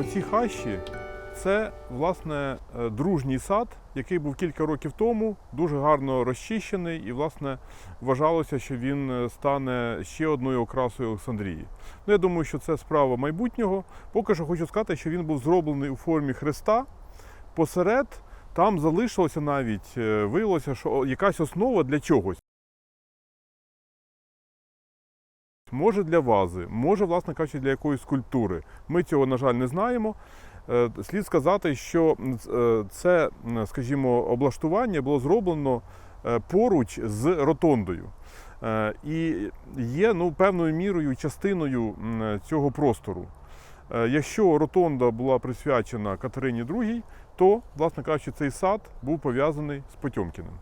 оці хащі це власне е, дружній сад, який був кілька років тому, дуже гарно розчищений, і власне вважалося, що він е, стане ще одною окрасою Олександрії. Ну, я думаю, що це справа майбутнього. Поки що хочу сказати, що він був зроблений у формі хреста. Посеред там залишилося навіть, е, виявилося, що якась основа для чогось. Може для вази, може, власне кажучи, для якоїсь скульптури. Ми цього, на жаль, не знаємо. Е, Слід сказати, що е, це, скажімо, облаштування було зроблено е, поруч з ротондою. І є ну, певною мірою частиною цього простору. Якщо ротонда була присвячена Катерині II, то, власне кажучи, цей сад був пов'язаний з Потьомкіним.